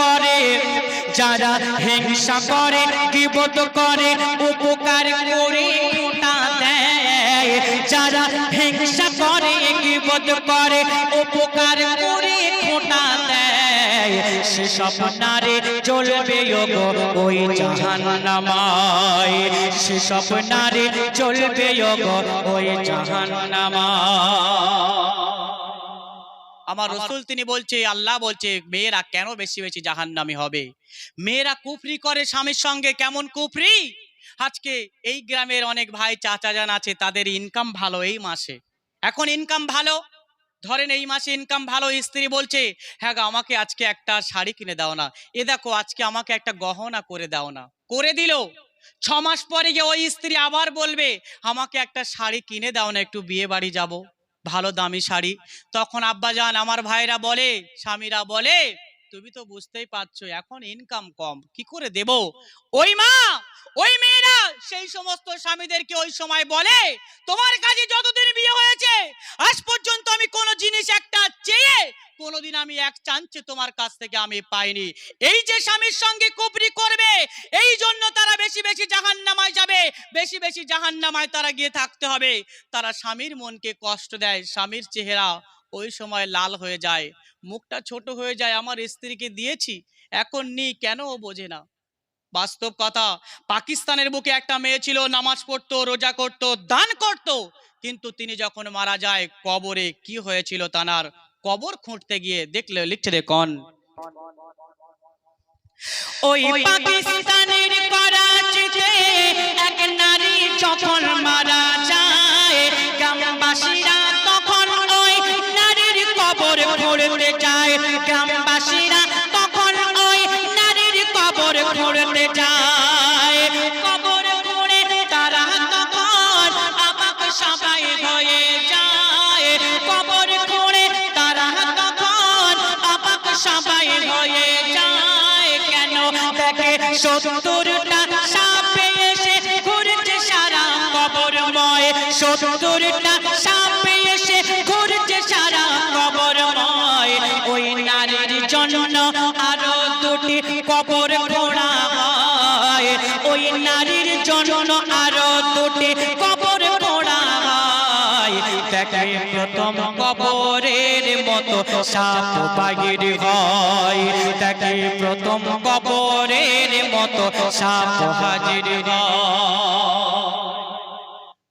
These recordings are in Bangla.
করে। যারা হিংসা করে কিবোধ করে, উপকার করে খোটা দেয়। যারা হিংসা করে কিবোধ করে, উপকার করে খোটা দেয়। সেসব নারে চলবে গো ওই জাহান্নামায়। সেসব নারে চলবে গো ওই জাহান্নামায়। আমার রসুল তিনি বলছে আল্লাহ বলছে মেয়েরা কেন বেশি বেশি জাহান্নামী হবে? মেয়েরা কুফরি করে স্বামীর সঙ্গে কেমন কুফরি? আজকে এই গ্রামের অনেক ভাই চাচা যান আছে তাদের ইনকাম ভালো এই মাসে। এখন ইনকাম ভালো? ধরেন এই মাসে ইনকাম ভালো স্ত্রী বলছে হ্যাঁ গো, আমাকে আজকে একটা শাড়ি কিনে দাও না। এ দেখো আজকে আমাকে একটা গহনা করে দাও না। করে দিল। ছ মাস পরে গিয়ে ওই স্ত্রী আবার বলবে আমাকে একটা শাড়ি কিনে দাও না একটু বিয়ে বাড়ি যাব। ভালো দামি শাড়ি। তখন আব্বা আব্বাজান, আমার ভাইরা বলে, স্বামীরা বলে, তুমি তো বুঝতেই পারছ, এখন ইনকাম কম, কি করে দেব? ওই মা, ওই মেয়েরা সেই সমস্ত স্বামীদেরকে ওই সময় বলে, তোমার কাছে যতদিন বিয়ে হয়েছে, আজ পর্যন্ত আমি কোনো জিনিস একটা চেয়ে কোনোদিন আমি এক চান্সে তোমার কাছ থেকে আমি পাইনি। এই যে স্বামীর সঙ্গে কুপরি করবে, এই জন্য তারা বেশি বেশি জাহান্নামায় যাবে, বেশি বেশি জাহান্নামায় তারা গিয়ে থাকতে হবে। তারা স্বামীর মনকে কষ্ট দেয়, স্বামীর চেহারা ওই সময় লাল হয়ে যায়। মুখটা ছোট হয়ে যায়, আমার স্ত্রীকে দিয়েছি, এখন নি কেন বোঝে না? বাস্তব কথা। পাকিস্তানের বুকে একটা মেয়ে ছিল, নামাজ পড়তো, রোজা করত, দান করত। কিন্তু তিনি যখন মারা যায়, কবরে কি হয়েছিল তানার কবর খুঁটতে গিয়ে দেখলে, লিখছে দেখুন ওই পাকিস্তানের করাচিতে এক নারী যখন মারা যায়, গ্রামবাসীরা তখন ওই নারীর কবর খুঁড়তে যায়। গ্রামবাসীরা সত্তরটা সাপে এসে ঘুরছে সারা কবরময়। সত্তরটা সাপে এসে ঘুরছে সারা কবরময়। ওই নারীর জন্য আরও দুটি কবর প্রথম কবরের মতো সাপ বাহির হয়। দেখে প্রথম কবরের মতো সাপ হাজির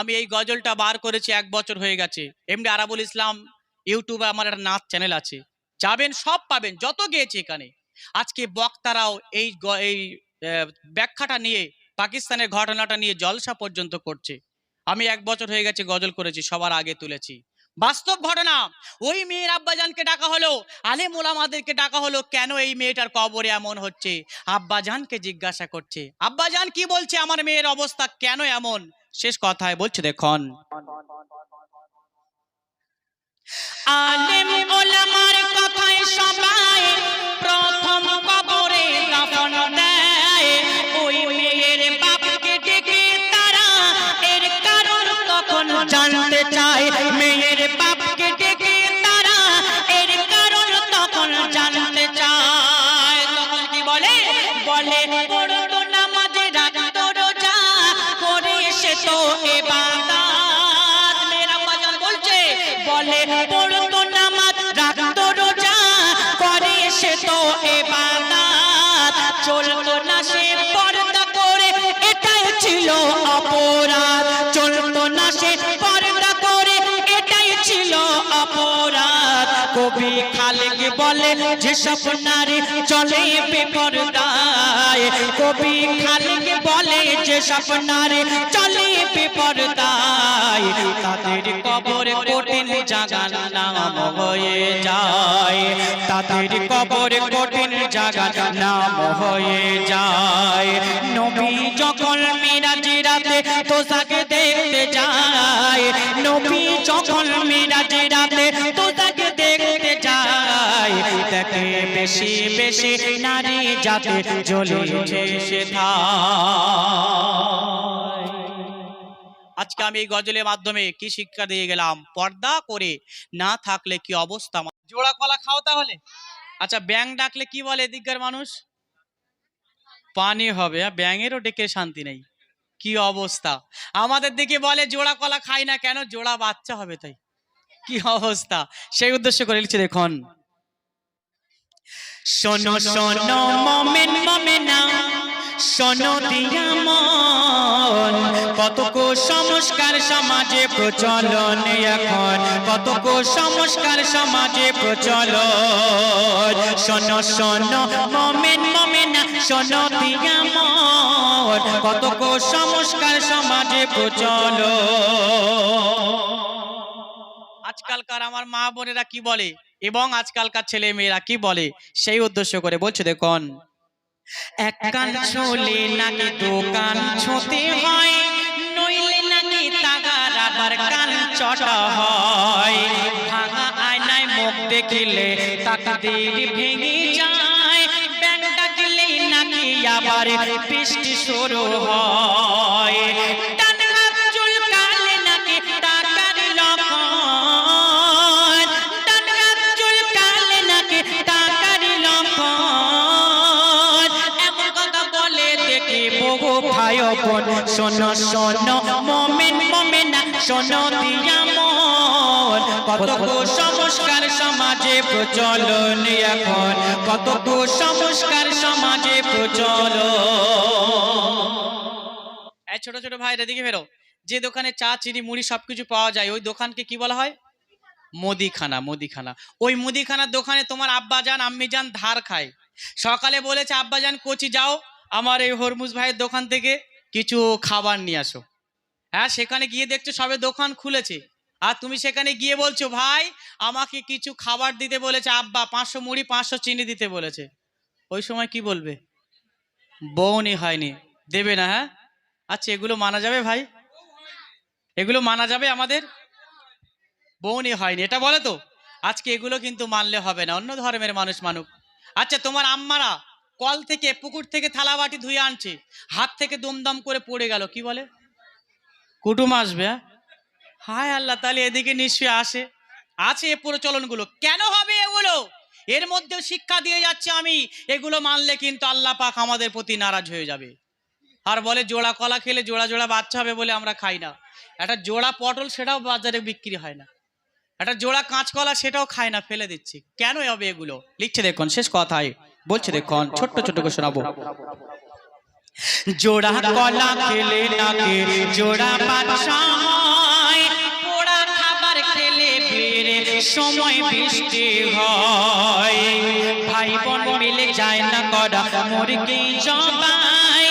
আমি এই গজলটা বার করেছি এক বছর হয়ে গেছে। এমনি আরাবুল ইসলাম, ইউটিউবে আমার একটা নাচ চ্যানেল আছে। যাবেন, সব পাবেন, যত গিয়েছে এখানে। আজকে বক্তারাও এই এই ব্যাখ্যাটা নিয়ে, পাকিস্তানের ঘটনাটা নিয়ে জলসা পর্যন্ত করছে। আমি এক বছর হয়ে গেছে গজল করেছি, সবার আগে তুলেছি। বাস্তব ঘটনা, ওই মেয়ের আব্বাজানকে ডাকা হলো আলেম ওলামাদেরকে ডাকা হলো, কেন এই মেয়েটার কবরে এমন হচ্ছে? আব্বাজানকে জিজ্ঞাসা করছে, আব্বাজান কি বলছে আমার মেয়ের অবস্থা কেন এমন? শেষ কথায় বলছে, দেখুন। কথায় সবাই প্রথম কবরে দেয়। চলতো না সে পর্দা করে, এটাই ছিল অপরাধ। চলতো না সে পর্দা করে, এটাই ছিল অপরাধ। কবি খালেক বলে যেসব নারী চলে বেপরদায়। কবি খালেক বলে যেসব নারী চলে বেপরদায় তাদের কবর কঠিন জাগান নাম হয়ে যায়। তাদের কবর কঠিন জাগান নাম হয়ে যায়। নবী যখন মিরাজি রাতে তোষাকে দেখতে যায়, নবী যখন মিরাজি রাতে দেখে বেশি বেশি নারী যাতে জ্বলে উঠে সে আজকে আমি গজলের মাধ্যমে কি শিক্ষা দিয়ে গেলাম? পর্দা করে না থাকলে কি অবস্থা? জোড়া কলা খাও তাহলে। আচ্ছা ব্যাং ডাকলে কি বলে এদিককার মানুষ? পানি হবে? ব্যাঙেরও ডেকে শান্তি নেই। কি অবস্থা? আমাদের দিকে বলে জোড়া কলা খাই না কেন? জোড়া বাচ্চা হবে তাই। কি অবস্থা? সেই উদ্দেশ্য করে লিখছে দেখুন। শোনো শোনো মমেন মমেনা শোনো দিয়া মন। কত কুসংস্কার সমাজে প্রচলন এখন। কত কুসংস্কার সমাজে প্রচলন। শোনো শোনো মমেন মমেনা শোনো দিয়া মন। কত কুসংস্কার সমাজে প্রচলন। আজকালকার আমার মা বোনেরা কি বলে? এবং আজকালকার ছেলে মেয়েরা কি বলে? সেই উদ্দেশ্য করে বলছে দেখুন এক কান ছোলে নাকি দোকান ছোতে হয়। নইলে নাকি তাগার আবার কান চটা হয়। ভাঙা আয়নায় মুখ দেখিলে তাকদির ভেঙে যায়। ব্যাগ ডাকলেই নাকি আবার বৃষ্টি শুরু হয়। শোনো শোনো কত কুসংস্কার সমাজে প্রচলন এখন। কত কুসংস্কার সমাজে প্রচলন। এই ছোট ছোট ভাইরা দিকে ফেরো। যে দোকানে চা, চিনি, মুড়ি সবকিছু পাওয়া যায়, ওই দোকানকে কি বলা হয়? মুদিখানা মুদিখানা। ওই মুদিখানার দোকানে তোমার আব্বা যান আম্মি যান ধার খায়। সকালে বলেছে আব্বা যান কোচি যাও আমার এই হরমুজ ভাইয়ের দোকান থেকে। কিছু খাবার নিয়ে আসো। হ্যাঁ সেখানে গিয়ে দেখছ সবে দোকান খুলেছে। আর তুমি সেখানে গিয়ে বলছো, ভাই, আমাকে কিছু খাবার দিতে বলেছে। আব্বা, পাঁচশো মুড়ি, পাঁচশো চিনি দিতে বলেছে। ওই সময় কি বলবে? বউনি হয়নি। দেবে না হ্যাঁ? আচ্ছা এগুলো মানা যাবে ভাই? এগুলো মানা যাবে আমাদের? বউনি হয়নি। এটা বলে তো। আজকে এগুলো কিন্তু মানলে হবে না। অন্য ধর্মের মানুষ মানুক। আচ্ছা তোমার আম্মারা কল থেকে, পুকুর থেকে থালা বাটি ধুয়ে আনছে। হাত থেকে দমদম করে পড়ে গেল, কি বলে? কুটুম আসবে হ্যাঁ? হায় আল্লাহ, তাহলে এদিকে নিশ্চয়ই আসে। আছে এ প্রচলনগুলো। কেন হবে এগুলো? এর মধ্যেও শিক্ষা দিয়ে যাচ্ছে আমি। এগুলো মানলে কিন্তু আল্লাহ পাক আমাদের প্রতি নারাজ হয়ে যাবে। আর বলে, জোড়া কলা খেলে জোড়া জোড়া বাচ্চা হবে বলে আমরা খাই না। একটা জোড়া পটল সেটাও বাজারে বিক্রি হয় না। একটা জোড়া কাঁচকলা সেটাও খায় না, ফেলে দিচ্ছি। কেন হবে এগুলো? লিখছে দেখুন, শেষ কথায়। বলছে দেখুন ছোট্ট ছোট্ট করে শোনাবো। জোড়া কলা খেলে নাকি, জোড়া হয় পোড়া খাবার খেলে বেড়ে সময় বৃষ্টি হয়। ভাই বোন মিলে যায় না করা মুরগি জবাই।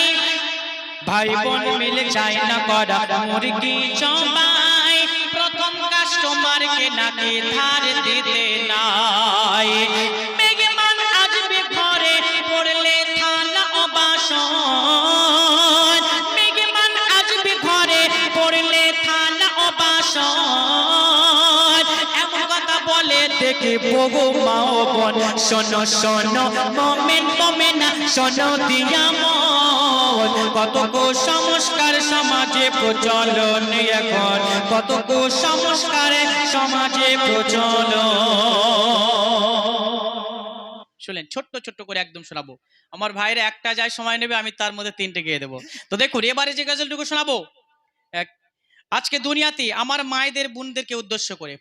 ভাই বোন মিলে যায় না করা মুরগি জবাই। প্রথম কাস্টমারকে নাকি ধার দিতে নাই। বাসন মেঘমান আসবে ঘরে পড়লে থালা ও এমন কথা বলে দেখে বহু মা ও বোন শোনো শোনো, মোমেন, মোমেনা, শোনো দিয়া কত কুসংস্কার সমাজে প্রচলন এখন। কত কুসংস্কারে সমাজে প্রচলন। শুনলেন ছোট্ট ছোট্ট করে একদম শোনাবো। আমার ভাইরা একটা যায় সময় নেবে, আমি তার মধ্যে তিনটে গিয়ে দেবো। তো দেখুন, এবারে যে গজলটুকু শোনাবো আজকে দুনিয়াতে আমার মায়েদের, বোনদেরকে উদ্দেশ্য করে